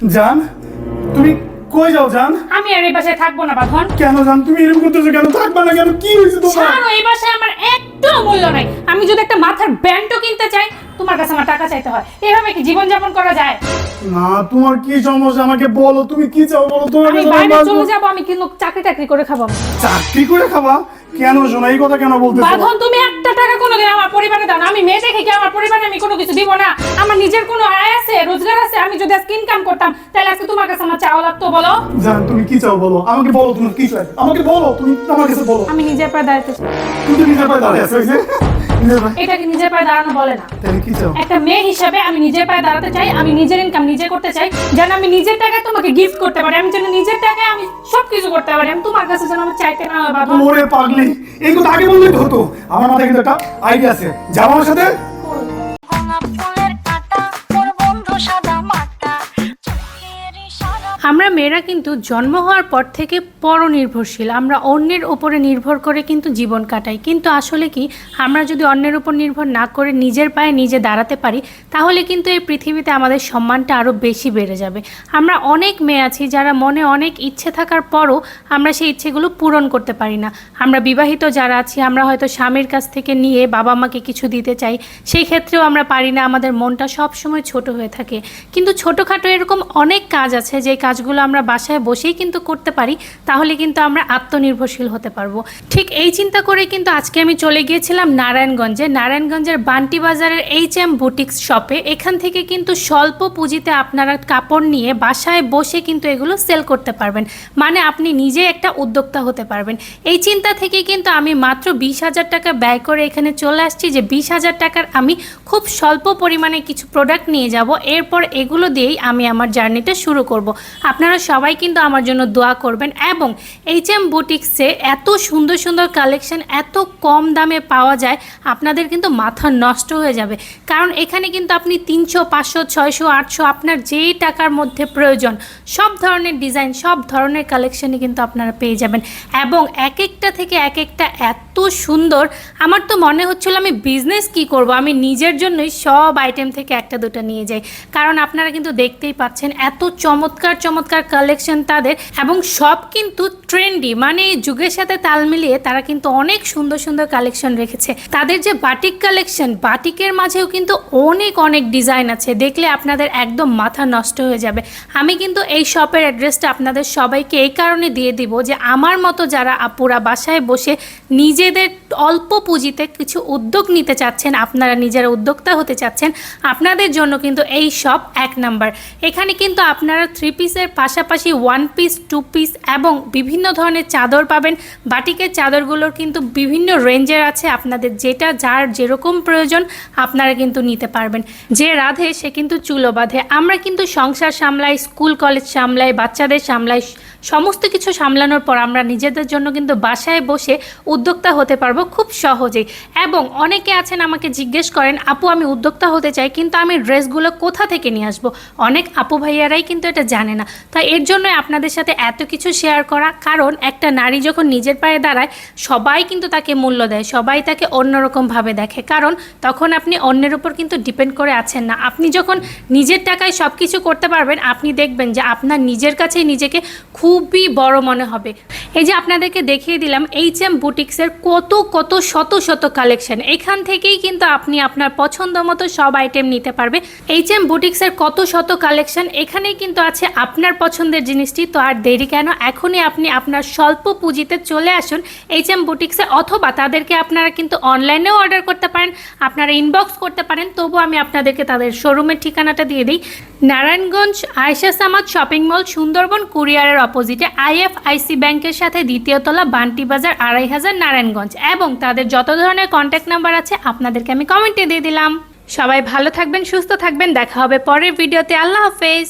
জান তুমি কই যাও জান? আমি আর এই বাসায় থাকব না বাঁধন। কেন জান তুমি এরকম করতেছো কেন? থাকবা না কেন? কি হয়েছে তোমার? ছাড়ো এই বাসায় আমার একটু মূল্য নাই। আমি যদি একটা মাথার ব্যান্ডও কিনতে চাই তোমার কাছে আমার টাকা চাইতে হয়। এভাবে কি জীবন যাপন করা যায়? না তোমার কি সমস্যা? আমাকে বলো তুমি কি চাও বলো? তোমার আমি বাইরে চলে যাব আমি কিন্তু চাকরি টাকরি করে খাব। চাকরি করে খাবা? কেন শোনা এই কথা কেন বলতেছো? বাঁধন তুমি একটা টাকা কোনোদিন আমার পরিবারে দাও না। আমি মেয়ে দেখে কি আমার পরিবারে আমি কোনো কিছু দিব না? আমার নিজের কোনো আয় আছে রোজগার আছে আমি যদি আজকে ইনকাম করতাম তাহলে আজকে তোমার কাছে আমার চাওয়া লাগতো বলো। জান তুমি কি চাও বলো? আমাকে বলো তুমি কি চাই আমাকে বলো তুমি আমার কাছে বলো। আমি নিজের পায়ে দাঁড়াতে তুমি নিজের পায়ে দাঁড়িয়ে আছো এটাকে নিজের পায়ে দাঁড়ানো বলে না? একটা মেয়ে হিসাবে আমি নিজের পায়ে দাঁড়াতে চাই আমি নিজের ইনকাম নিজে করতে চাই যেন আমি নিজের টাকায় তোমাকে গিফট করতে পারি আমি যেন নিজের টাকায় আমি সবকিছু করতে পারি আমি তোমার কাছে যেন আমি চাইতে না হয় বাবা। মোরে পাগলি। এই কথা আগে বললেই হতো। আমার মাথায় কিন্তু একটা আইডিয়া আছে। আমার সাথে? আমরা মেয়েরা কিন্তু জন্ম হওয়ার পর থেকে পরনির্ভরশীল। আমরা অন্যের উপরে নির্ভর করে কিন্তু জীবন কাটাই। কিন্তু আসলে কি, আমরা যদি অন্যের উপর নির্ভর না করে নিজের পায়ে নিজে দাঁড়াতে পারি, তাহলে কিন্তু এই পৃথিবীতে আমাদের সম্মানটা আরও বেশি বেড়ে যাবে। আমরা অনেক মেয়ে আছি যারা মনে অনেক ইচ্ছে থাকার পরও আমরা সেই ইচ্ছেগুলো পূরণ করতে পারি না। আমরা বিবাহিত যারা আছি, আমরা হয়তো স্বামীর কাছ থেকে নিয়ে বাবা মাকে কিছু দিতে চাই, সেই ক্ষেত্রেও আমরা পারি না। আমাদের মনটা সবসময় ছোট হয়ে থাকে। কিন্তু ছোটোখাটো এরকম অনেক কাজ আছে যে কাজগুলো আমরা বাসায় বসেই কিন্তু করতে পারি, তাহলে কিন্তু আমরা আত্মনির্ভরশীল হতে পারব। ঠিক এই চিন্তা করে কিন্তু আজকে আমি চলে গিয়েছিলাম নারায়ণগঞ্জে। নারায়ণগঞ্জের বান্টি বাজারের এইচ এম বুটিক্স শপে। এখান থেকে কিন্তু স্বল্প পুঁজিতে আপনারা কাপড় নিয়ে বাসায় বসে কিন্তু এগুলো সেল করতে পারবেন। মানে আপনি নিজে একটা উদ্যোক্তা হতে পারবেন। এই চিন্তা থেকে কিন্তু আমি মাত্র বিশ হাজার টাকা ব্যয় করে এখানে চলে আসছি যে বিশ হাজার টাকার আমি খুব স্বল্প পরিমাণে কিছু প্রোডাক্ট নিয়ে যাব। এরপর এগুলো দিয়েই আমি আমার জার্নিটা শুরু করব। আপনারা সবাই কিন্তু আমার জন্য দোয়া করবেন এবং এইচ এম বুটিক্সে এত সুন্দর সুন্দর কালেকশন এত কম দামে পাওয়া যায়, আপনাদের কিন্তু মাথা নষ্ট হয়ে যাবে। কারণ এখানে কিন্তু আপনি তিনশো, পাঁচশো, ছয়শো, আটশো, আপনার যেই টাকার মধ্যে প্রয়োজন, সব ধরনের ডিজাইন সব ধরনের কালেকশনই কিন্তু আপনারা পেয়ে যাবেন। এবং এক একটা থেকে এক একটা এত সুন্দর, আমার তো মনে হচ্ছিল আমি বিজনেস কি করব? আমি নিজের জন্যই সব আইটেম থেকে একটা দুটো নিয়ে যাই। কারণ আপনারা কিন্তু দেখতেই পাচ্ছেন, এত চমৎকার চমৎকার কালেকশন তাদের এবং সব কিন্তু ট্রেন্ডি মানে যুগের সাথে তাল মিলিয়ে তারা কিন্তু অনেক সুন্দর সুন্দর কালেকশন রেখেছে। তাদের যে বাটিক কালেকশন বাটিকের মাঝেও কিন্তু অনেক অনেক ডিজাইন আছে। দেখলে আপনাদের একদম মাথা নষ্ট হয়ে যাবে। আমি কিন্তু এই শপের অ্যাড্রেসটা আপনাদের সবাইকে এই কারণে দিয়ে দিব যে আমার মতো যারা আপুরা বাসায় বসে নিজেদের অল্প পুঁজিতে কিছু উদ্যোগ নিতে চাচ্ছেন, আপনারা নিজেরা উদ্যোক্তা হতে চাচ্ছেন, আপনাদের জন্য কিন্তু এই শপ এক নাম্বার এখানে কিন্তু আপনারা থ্রি পিসের পাশাপাশি ওয়ান পিস টু পিস এবং বিভিন্ন ধরনের চাদর পাবেন। বাটিকের চাদরগুলোর কিন্তু বিভিন্ন রেঞ্জের আছে। আপনাদের যেটা, যার যেরকম প্রয়োজন, আপনারা কিন্তু নিতে পারবেন। যে রাধে, সে কিন্তু চুলো বাঁধে। আমরা কিন্তু সংসার সামলাই স্কুল কলেজ সামলাই, বাচ্চাদের সামলাই, সমস্ত কিছু সামলানোর পর আমরা নিজেদের জন্য কিন্তু বাসায় বসে উদ্যোক্তা হতে পারব খুব সহজেই। এবং অনেকে আছেন, আমাকে জিজ্ঞেস করেন, আপু, আমি উদ্যোক্তা হতে চাই, কিন্তু আমি ড্রেসগুলো কোথা থেকে নিয়ে আসব? অনেক আপু ভাইয়ারাই কিন্তু এটা জানে না। তাই এর জন্য আপনাদের সাথে এত কিছু শেয়ার করা। কারণ একটা নারী যখন নিজের পায়ে দাঁড়ায়, সবাই কিন্তু তাকে মূল্য দেয়, সবাই তাকে অন্যরকমভাবে দেখে। কারণ তখন আপনি অন্যের উপর কিন্তু ডিপেন্ড করে আছেন না। আপনি যখন নিজের টাকায় সব কিছু করতে পারবেন, আপনি দেখবেন যে আপনার নিজের কাছেই নিজেকে খুবই বড় মনে হবে। এই যে আপনাদেরকে দেখিয়ে দিলাম এইচ এম বুটিক্সের কত কত, শত শত কালেকশন এখান থেকেই কিন্তু আপনি আপনার পছন্দ মতো সব আইটেম নিতে পারবে। এইচ এম বুটিক্সের কত, শত কালেকশন এখানেই কিন্তু আছে আপনার পছন্দের জিনিসটি। তো আর দেরি কেন? এখনই আপনি আপনার স্বল্প পুঁজিতে চলে আসুন এইচ এম বুটিক্সে অথবা তাদেরকে আপনারা কিন্তু অনলাইনেও অর্ডার করতে পারেন, আপনারা ইনবক্স করতে পারেন। তবু আমি আপনাদেরকে তাদের শোরুমের ঠিকানাটা দিয়ে দিই। নারায়ণগঞ্জ আয়সা সামাদ শপিং মল, সুন্দরবন কুরিয়ারের অপোজিটে আইএফআইসি ব্যাংকের সাথে দ্বিতীয় তলা বান্টি বাজার আড়াই হাজার নারায়ণগঞ্জ এবং তাদের যত ধরনের কন্ট্যাক্ট নাম্বার আছে আপনাদেরকে আমি কমেন্টে দিয়ে দিলাম। সবাই ভালো থাকবেন, সুস্থ থাকবেন, দেখা হবে পরের ভিডিওতে আল্লাহ হাফেজ।